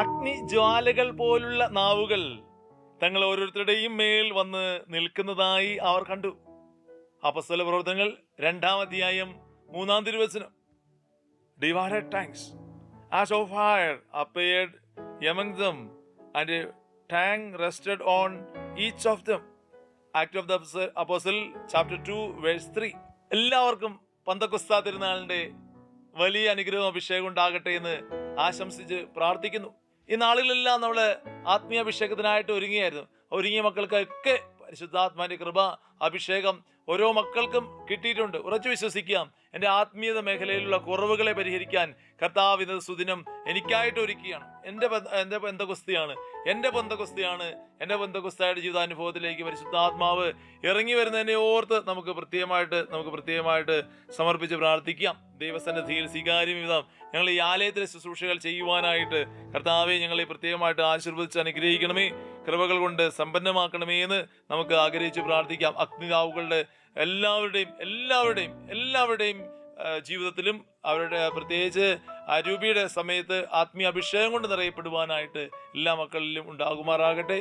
അഗ്നി ജ്വാലകൾ പോലുള്ള നാവുകൾ തങ്ങൾ ഓരോരുത്തരുടെയും മേൽ വന്ന് നിൽക്കുന്നതായി അവർ കണ്ടു. അപസ്തല പ്രവർത്തനങ്ങൾ രണ്ടാം അധ്യായം മൂന്നാം തിരുവചനം. Divided tongues as of fire appeared among them and tongue rested on each of them act of the apostle chapter two verse three എല്ലാവർക്കും പന്തക്കുസ്ത തിരുനാളിന്റെ വലിയ അനുഗ്രഹം അഭിഷേകം ഉണ്ടാകട്ടെ എന്ന് ആശംസിച്ച് പ്രാർത്ഥിക്കുന്നു. ഈ നാളുകളെല്ലാം നമ്മൾ ആത്മീയാഭിഷേകത്തിനായിട്ട് ഒരുങ്ങിയായിരുന്നു. ഒരുങ്ങിയ മക്കൾക്കൊക്കെ പരിശുദ്ധാത്മാന്റെ കൃപ അഭിഷേകം ഓരോ മക്കൾക്കും കിട്ടിയിട്ടുണ്ട്. ഉറച്ചു വിശ്വസിക്കാം. എന്റെ ആത്മീയത മേഖലയിലുള്ള കുറവുകളെ പരിഹരിക്കാൻ കർത്താവ് ഇന്നത് സുദിനം എനിക്കായിട്ട് ഒരുക്കുകയാണ് എന്റെ എന്റെ ബന്ധകുസ്തിയാണ് എന്റെ ബന്ധകുസ്തിയാണ് എന്റെ ബന്ധകുസ്തയുടെ ജീവിതാനുഭവത്തിലേക്ക് പരിശുദ്ധാത്മാവ് ഇറങ്ങി വരുന്നതിനെ ഓർത്ത് നമുക്ക് പ്രത്യേകമായിട്ട് നമുക്ക് പ്രത്യേകമായിട്ട് സമർപ്പിച്ച് പ്രാർത്ഥിക്കാം. ദൈവസന്നിധിയിൽ സ്വീകാര്യം വിധം ഞങ്ങൾ ഈ ആലയത്തിലെ ശുശ്രൂഷകൾ ചെയ്യുവാനായിട്ട് കർത്താവെ ഞങ്ങളെ പ്രത്യേകമായിട്ട് ആശീർവദിച്ച് അനുഗ്രഹിക്കണമേ കൃപകൾ കൊണ്ട് സമ്പന്നമാക്കണമേ എന്ന് നമുക്ക് ആഗ്രഹിച്ച് പ്രാർത്ഥിക്കാം. അഗ്നിതാവുകളുടെ എല്ലാവരുടെയും എല്ലാവരുടെയും എല്ലാവരുടെയും ജീവിതത്തിലും അവരുടെ പ്രത്യേകിച്ച് അരൂപിയുടെ സമയത്ത് ആത്മീയ അഭിഷേകം കൊണ്ട് നിറയപ്പെടുവാനായിട്ട് എല്ലാ മക്കളിലും ഉണ്ടാകുമാറാകട്ടെ.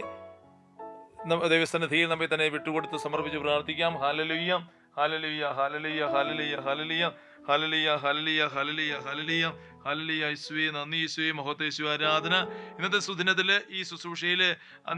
ദൈവസന്നിധിയിൽ നമ്മെ തന്നെ വിട്ടുകൊടുത്ത് സമർപ്പിച്ച് പ്രാർത്ഥിക്കാം. ഹാലലുയ്യ ഹാലലുയ്യ ഹാലലുയ്യ ഹാലലുയ്യ ഹാലലുയ്യ. ഹാലലിയ ഹലലിയ ഹലലിയ ഹലലിയ ഹലലിയ ഈശ്വി നന്ദി ഈശ്വി മഹത്വ ഈശ്വ ആരാധന. ഇന്നത്തെ സുദിനത്തിൽ ഈ ശുശ്രൂഷയിൽ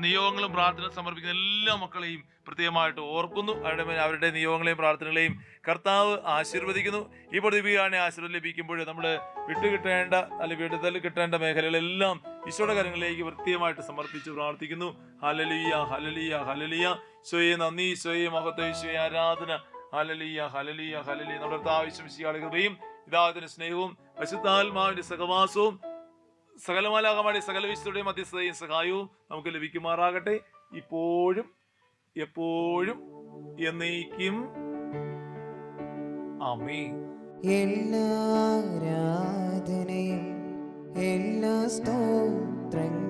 നിയോഗങ്ങളും പ്രാർത്ഥന സമർപ്പിക്കുന്ന എല്ലാ മക്കളെയും പ്രത്യേകമായിട്ട് ഓർക്കുന്നു. അവരുടെ അവരുടെ നിയോഗങ്ങളെയും പ്രാർത്ഥനകളെയും കർത്താവ് ആശീർവദിക്കുന്നു. ഈ പ്രതിഭയാണ് ആശീർവദം ലഭിക്കുമ്പോൾ നമ്മൾ വിട്ടുകിട്ടേണ്ട അല്ലെങ്കിൽ വിടുതൽ കിട്ടേണ്ട മേഖലകളെല്ലാം ഈശോയുടെ കരങ്ങളിലേക്ക് പ്രത്യേകമായിട്ട് സമർപ്പിച്ച് പ്രാർത്ഥിക്കുന്നു. ഹലലിയ ഹലലിയ ഹലലിയ ഈശോയെ നന്ദി ഈശോയെ മഹത്വ ഈശ്വയ ആരാധന. ഹലലിയ ഹലലിയ ഹലലിയ നമ്മുടെ ആവശ്യം കൃപയും പിതാവിന്റെ സ്നേഹവും പരിശുദ്ധാത്മാവിന്റെ സഹവാസവും സകലമാലാകമാരുടെ സകല വിശുദ്ധയുടെയും മധ്യസ്ഥതയും സഹായവും നമുക്ക് ലഭിക്കുമാറാകട്ടെ. ഇപ്പോഴും എപ്പോഴും എന്നേക്കും. അമേ എല്ലാ ആരാധനയും എല്ലാ സ്തോത്രങ്ങളും